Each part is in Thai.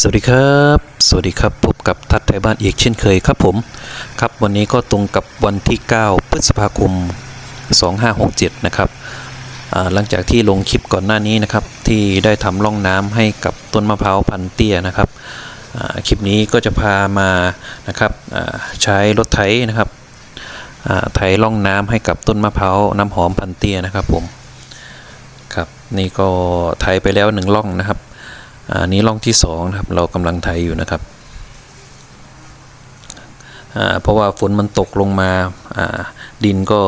สวัสดีครับ สวัสดีครับ พบกับทัดไทยบ้านอีกเช่นเคยครับผม ครับวันนี้ก็ตรงกับวันที่ 9 พฤษภาคม 2567 นะครับหลังจากที่ลงคลิปก่อนหน้านี้นะครับ ที่ได้ทำร่องน้ำให้กับต้นมะพร้าวพันเตี้ยนะครับคลิปนี้ก็จะพามานะครับใช้รถไถนะครับไถร่องน้ำให้กับต้นมะพร้าวน้ำหอมพันเตี้ยนะครับผมครับนี่ก็ไถไปแล้วหนึ่งร่องนะครับ อันนี้ร่องที่สองนะครับเรากำลังไถอยู่นะครับเพราะว่าฝนมันตกลงมาดินก็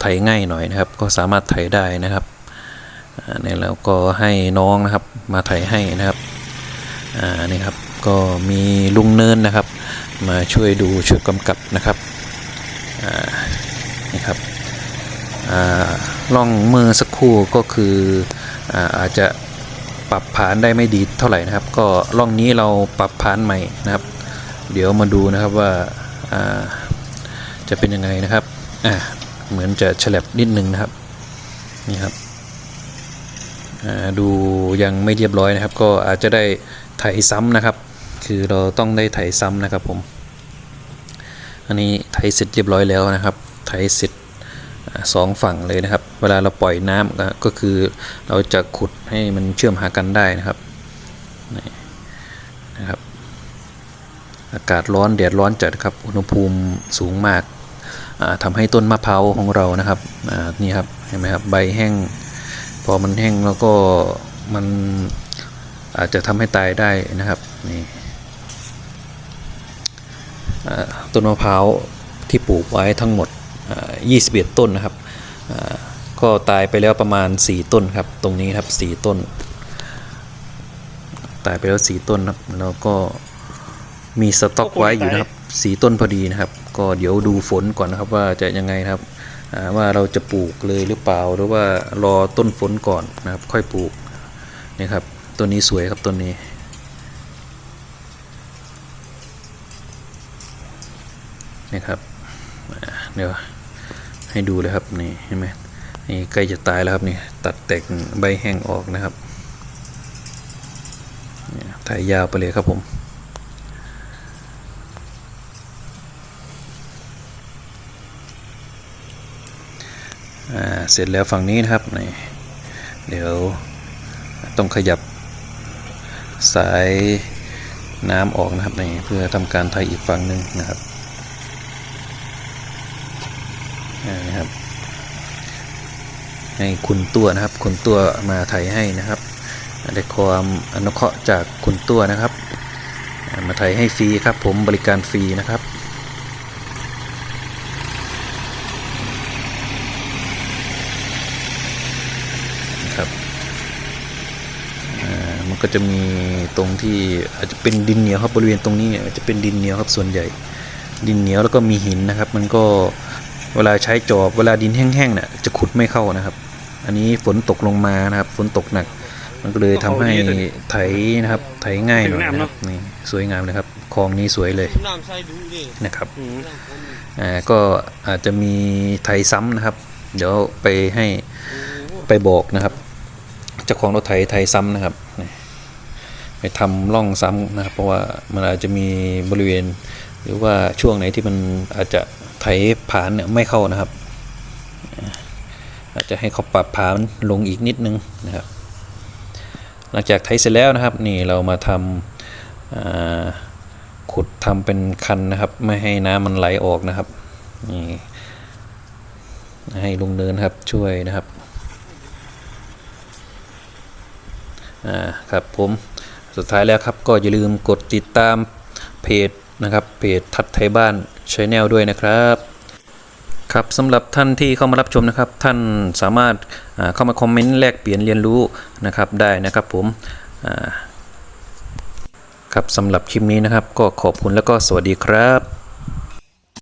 ไถง่ายหน่อยนะครับ ก็สามารถไถได้นะครับเนี่ยแล้วก็ให้น้องนะครับมาไถให้นะครับนี่ครับก็มีลุงเนินนะครับ มาช่วยดูช่วยกำกับนะครับนี่ครับอ่องเมื่อสักครู่ก็คืออาอาจจะ ปรับผานได้ไม่ดีเท่าไหร่นะครับ ก็ร่องนี้เราปรับผานใหม่นะครับ เดี๋ยวมาดูนะครับว่าาจะเป็นยังไงนะครับอ่าเหมือนจะฉลับนิดนึงนะครับนี่ครับอ่าดูยังไม่เรียบร้อยนะครับ ก็อาจจะได้ไถซ้ำนะครับ คือเราต้องได้ไถซ้ำนะครับผม อันนี้ไถเสร็จเรียบร้อยแล้วนะครับ ไถเสร็จ สองฝั่งเลยนะครับ เวลาเราปล่อยน้ำก็ก็คือเราจะขุดให้มันเชื่อมหากันได้นะครับนะครับ อากาศร้อนแดดร้อนจัดครับ อุณหภูมิสูงมากอ่าทำให้ต้นมะพร้าวของเรานะครับนี่ครับเห็นไหมครับใบแห้ง พอมันแห้งแล้วก็มันอาจจะทำให้ตายได้นะครับนี่ต้นมะพร้าวที่ปลูกไว้ทั้งหมด 21 ต้นนะครับอ่าก็ตายไปแล้วประมาณ 4 ต้นครับ ตรงนี้ครับ 4 ต้น ตายไปแล้ว 4 ต้นครับ แล้วก็มีสต็อกไว้อยู่นะครับ 4 ต้นพอดีนะครับ ก็เดี๋ยวดูฝนก่อนนะครับว่าจะยังไงนะครับอ่าว่าเราจะปลูกเลยหรือเปล่าหรือว่ารอต้นฝนก่อนนะครับ ค่อยปลูกนี่ครับต้นนี้สวยครับต้นนี้นี่ครับเดี๋ยว ให้ดูเลยครับนี่เห็นไหมนี่ใกล้จะตายแล้วครับนี่ตัดแต่งใบแห้งออกนะครับนี่ถ่ายยาวไปเลยครับผมอ่าเสร็จแล้วฝั่งนี้นะครับนี่เดี๋ยวต้องขยับสายน้ำออกนะครับนี่เพื่อทำการไทยอีกฝั่งหนึ่งนะครับ อ่า นะครับ ให้คุณตัวนะครับ คุณตัวมาไถให้นะครับได้ความอนุเคราะห์จากคุณตัวนะครับ มาไถให้ฟรีครับผมบริการฟรีนะครับนะครับมันก็จะมีตรงที่อาจจะเป็นดินเหนียวครับบริเวณตรงนี้เนี่ยจะเป็นดินเหนียวครับส่วนใหญ่ ดินเหนียวแล้วก็มีหินนะครับ มันก็ เวลาใช้จอบเวลาดินแห้งๆเนี่ยจะขุดไม่เข้านะครับ อันนี้ฝนตกลงมานะครับ ฝนตกหนัก มันก็เลยทำให้ไถนะครับ ไถง่ายหน่อยนะครับนี่สวยงามเลยครับคลองนี้สวยเลยน้ำใส่ดูดินะครับอืมอ่าก็อาจจะมีไถซ้ำนะครับ เดี๋ยวไปให้ไปบอกนะครับเจ้าของรถไถไถซ้ำนะครับนี่ไปทำร่องซ้ำนะครับ เพราะว่ามันอาจจะมีบริเวณ หรือว่าช่วงไหนที่มันอาจจะ ไถผานเนี่ยไม่เข้านะครับ อาจจะให้เขาปรับผานลงอีกนิดนึงนะครับ หลังจากไถเสร็จแล้วนะครับ นี่เรามาทำขุดทำเป็นคันนะครับ ไม่ให้น้ำมันไหลออกนะครับนี่ให้ลุงเนินครับช่วยนะครับอ่าครับผมสุดท้ายแล้วครับก็อย่าลืมกดติดตามเพจ นะครับเพจทัดไทยบ้านชแนลด้วยนะครับครับสำหรับท่านที่เข้ามารับชมนะครับ ท่านสามารถเข้ามาคอมเมนต์แลกเปลี่ยนเรียนรู้นะครับได้นะครับผมครับสำหรับคลิปนี้นะครับ ก็ขอบคุณแล้วก็สวัสดีครับ